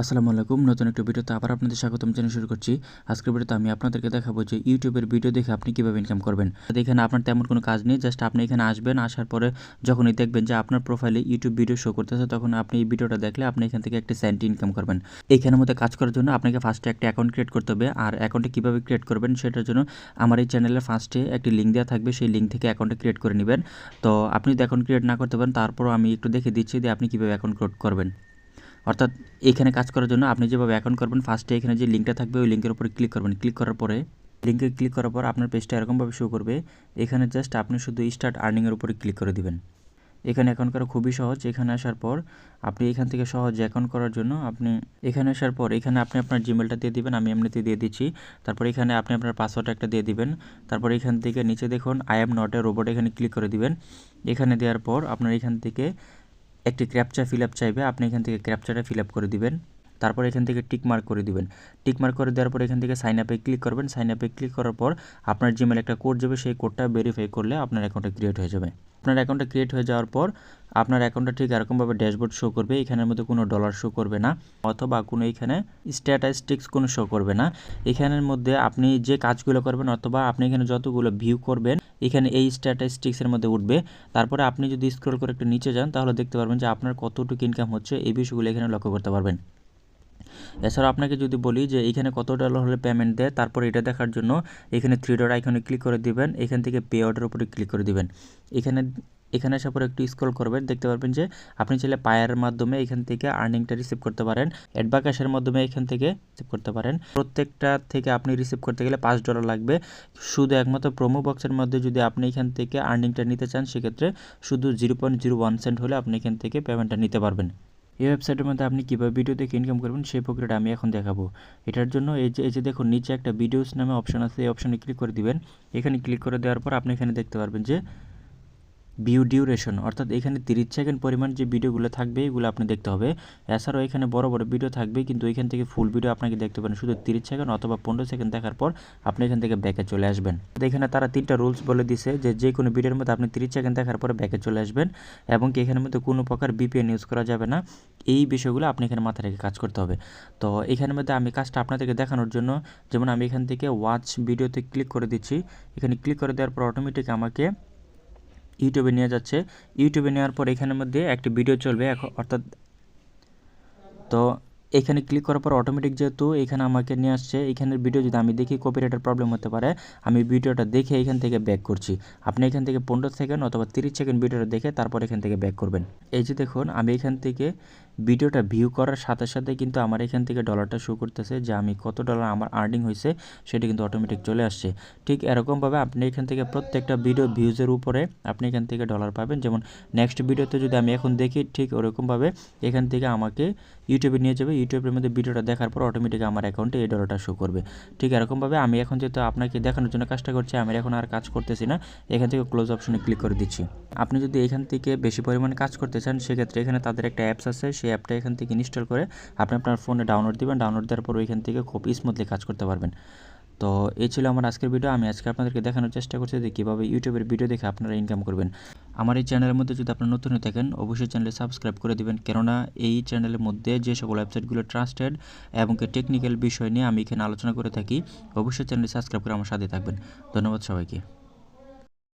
আসসালামু আলাইকুম। নতুন একটা ভিডিওতে আবার আপনাদের স্বাগতম জানিয়ে শুরু করছি। আজকের ভিডিওতে আমি আপনাদেরকে দেখাবো যে ইউটিউবের ভিডিও দেখে আপনি কীভাবে ইনকাম করবেন। এখানে আপনার তেমন কোনো কাজ নেই, জাস্ট আপনি এখানে আসবেন, আসার পরে যখনই দেখবেন যে আপনার প্রোফাইলে ইউটিউব ভিডিও শো করতেছে, তখন আপনি এই ভিডিওটা দেখলে আপনি এখান থেকে একটি সেন্ট ইনকাম করবেন। এখানের মধ্যে কাজ করার জন্য আপনাকে ফার্স্টে একটা অ্যাকাউন্ট ক্রিয়েট করতে হবে। আর অ্যাকাউন্টে কীভাবে ক্রিয়েট করবেন সেটার জন্য আমার এই চ্যানেলের ফার্স্টে একটি লিঙ্ক দেওয়া থাকবে, সেই লিঙ্ক থেকে অ্যাকাউন্টে ক্রিয়েট করে নেবেন। তো আপনি যদি অ্যাকাউন্ট ক্রিয়েট না করতে পারেন, তারপরও আমি একটু দেখে দিচ্ছি যে আপনি কীভাবে অ্যাকাউন্ট ক্রিয়েট করবেন। অর্থাৎ এখানে কাজ করার জন্য আপনি যেভাবে অ্যাকাউন্ট করবেন ফার্স্টে এখানে যে লিঙ্কটা থাকবে, ওই লিঙ্কের উপরে ক্লিক করবেন। ক্লিক করার পরে লিঙ্কে ক্লিক করার পর আপনার পেজটা এরকমভাবে শো করবে। এখানে জাস্ট আপনি শুধু স্টার্ট আর্নিংয়ের উপরে ক্লিক করে দিবেন। এখানে অ্যাকাউন্ট করা খুবই সহজ। এখানে আসার পর আপনি এখান থেকে সহজ অ্যাকাউন্ট করার জন্য আপনি এখানে আসার পর এখানে আপনি আপনার জিমেলটা দিয়ে দিবেন, আমি এমনিতে দিয়ে দিচ্ছি। তারপর এখানে আপনি আপনার পাসওয়ার্ড একটা দিয়ে দিবেন। তারপর এখান থেকে নিচে দেখুন I am not a robot এখানে ক্লিক করে দিবেন। এখানে দেওয়ার পর আপনার এখান থেকে একটি ক্র্যাপচা ফিল আপ চাইবে, আপনি এখান থেকে ক্র্যাপচাটা ফিল আপ করে দিবেন। তারপর এখান থেকে টিক মার্ক করে দিবেন। টিক মার্ক করে দেওয়ার পর এখান থেকে সাইন আপে ক্লিক করবেন। সাইন আপে ক্লিক করার পর আপনার জিমেল একটা কোড যাবে, সেই কোডটা ভেরিফাই করলে আপনার অ্যাকাউন্টটা ক্রিয়েট হয়ে যাবে। আপনার অ্যাকাউন্টটা ক্রিয়েট হয়ে যাওয়ার পর আপনার অ্যাকাউন্টটা ঠিক এরকমভাবে ড্যাশবোর্ড শো করবে, এখানের মধ্যে কোনো ডলার শো করবে না, অথবা কোনো এখানে স্ট্যাটাস্টিক্স কোনো শো করবে না। এখানের মধ্যে আপনি যে কাজগুলো করবেন, অথবা আপনি এখানে যতগুলো ভিউ করবেন এখানে এই স্ট্যাটাস্টিক্সের মধ্যে উঠবে। তারপরে আপনি যদি স্ক্রল করে একটু নিচে যান, তাহলে দেখতে পারবেন যে আপনার কতটুকু ইনকাম হচ্ছে, এই বিষয়গুলো এখানে লক্ষ্য করতে পারবেন। এছাড়া আপনাকে যদি বলি যে এখানে কত ডলার হলে পেমেন্ট দেয়, তারপর এটা দেখার জন্য এখানে থ্রি ডট আইকনে ক্লিক করে দিবেন, এখান থেকে পে অর্ডার উপরে ক্লিক করে দিবেন। এখানে এখানে আসার পর একটু স্ক্রল করবেন, দেখতে পারবেন যে আপনি চাইলে পায়ের মাধ্যমে এখান থেকে আর্নিংটা রিসিভ করতে পারেন অ্যাডভাকাশের মাধ্যমে এখান থেকে রিসিভ করতে পারেন। প্রত্যেকটা থেকে আপনি রিসিভ করতে গেলে পাঁচ ডলার লাগবে। শুধু একমাত্র প্রোমো বক্সের মধ্যে যদি আপনি এখান থেকে আর্নিংটা নিতে চান, সেক্ষেত্রে শুধু zero point zero one cent হলে আপনি এখান থেকে পেমেন্টটা নিতে পারবেন। এই ওয়েবসাইটের মধ্যে আপনি কীভাবে ভিডিও দেখে ইনকাম করবেন, সেই প্রক্রিয়াটা আমি এখন দেখাবো। এটার জন্য এই যে এই যে দেখুন, নিচে একটা ভিডিওস নামে অপশন আছে, এই অপশানে ক্লিক করে দিবেন। এখানে ক্লিক করে দেওয়ার পর আপনি এখানে দেখতে পারবেন যে ভিউ ডিউরেশন অর্থাৎ এখানে তিরিশ সেকেন্ড পরিমাণ যে ভিডিওগুলো থাকবে, এগুলো আপনি দেখতে হবে। এছাড়াও এখানে বড় বড় ভিডিও থাকবে, কিন্তু এখান থেকে ফুল ভিডিও আপনাকে দেখতে পারেন। শুধু তিরিশ সেকেন্ড অথবা পনেরো সেকেন্ড দেখার পর আপনি এখান থেকে ব্যাকে চলে আসবেন। এখানে তারা তিনটা রুলস বলে দিছে যে যে কোনো ভিডিওর মধ্যে আপনি তিরিশ সেকেন্ড দেখার পরে ব্যাকে চলে আসবেন এবং কি এখানের মধ্যে কোনো প্রকার বিপিএন ইউজ করা যাবে না। এই বিষয়গুলো আপনি এখানে মাথায় রেখে কাজ করতে হবে। তো এখানের মধ্যে আমি কাজটা আপনাদেরকে দেখানোর জন্য, যেমন আমি এখান থেকে ওয়াচ ভিডিওতে ক্লিক করে দিচ্ছি। এখানে ক্লিক করে দেওয়ার পর অটোমেটিক আমাকে ইউটিউবে নিয়ে যাচ্ছে। ইউটিউবে নেওয়ার পর এখানের মধ্যে একটি ভিডিও চলবে এখন, অর্থাৎ তো এখানে ক্লিক করার পর অটোমেটিক যেহেতু এখানে আমাকে নিয়ে আসছে, এখানের ভিডিও যদি আমি দেখি কপিরাইটের প্রবলেম হতে পারে, আমি ভিডিওটা দেখে এখান থেকে ব্যাক করছি। আপনি এখান থেকে পনেরো সেকেন্ড অথবা তিরিশ সেকেন্ড ভিডিওটা দেখে তারপর এখান থেকে ব্যাক করবেন। এই যে দেখুন, আমি এখান থেকে ভিডিওটা ভিউ করার সাথে সাথে কিন্তু আমার এখান থেকে ডলারটা শো করতেছে, যে আমি কত ডলার আমার আর্নিং হয়েছে সেটা কিন্তু অটোমেটিক চলে আসছে। ঠিক এরকমভাবে আপনি এখান থেকে প্রত্যেকটা ভিডিও ভিউজের উপরে আপনি এখান থেকে ডলার পাবেন। যেমন নেক্সট ভিডিওতে যদি আমি এখন দেখি, ঠিক ওরকমভাবে এখান থেকে আমাকে ইউটিউবে নিয়ে যাবে। ইউটিউবের মধ্যে ভিডিওটা দেখার পর অটোমেটিক আমার অ্যাকাউন্টে এই ডলারটা শো করবে। ঠিক এরকমভাবে আমি এখন যেহেতু আপনাকে দেখানোর জন্য কাজটা করছি, আমি এখন আর কাজ করতেছি না, এখান থেকে ক্লোজ অপশনে ক্লিক করে দিচ্ছি। আপনি যদি এখান থেকে বেশি পরিমাণে কাজ করতে চান, সেক্ষেত্রে এখানে তাদের একটা অ্যাপস আছে। সেই অ্যাপটা এখান থেকে ইনস্টল করে আপনি আপনার ফোনে ডাউনলোড দেবেন। ডাউনলোড দেওয়ার পর ওইখান থেকে খুব স্মুথলি কাজ করতে পারবেন। তো এই ছিল আমার আজকের ভিডিও আমি আজকে আপনাদেরকে দেখানোর চেষ্টা করছি যে কীভাবে ইউটিউবের ভিডিও দেখে আপনারা ইনকাম করবেন। আমার এই চ্যানেলের মধ্যে যদি আপনারা নতুন হয়ে থাকেন, অবশ্যই চ্যানেলে সাবস্ক্রাইব করে দেবেন। কেননা এই চ্যানেলের মধ্যে যে সকল ওয়েবসাইটগুলো ট্রাস্টেড এবং টেকনিক্যাল বিষয় নিয়ে আমি এখানে আলোচনা করে থাকি, অবশ্যই চ্যানেলে সাবস্ক্রাইব করে আমার সাথে থাকবেন। ধন্যবাদ সবাইকে।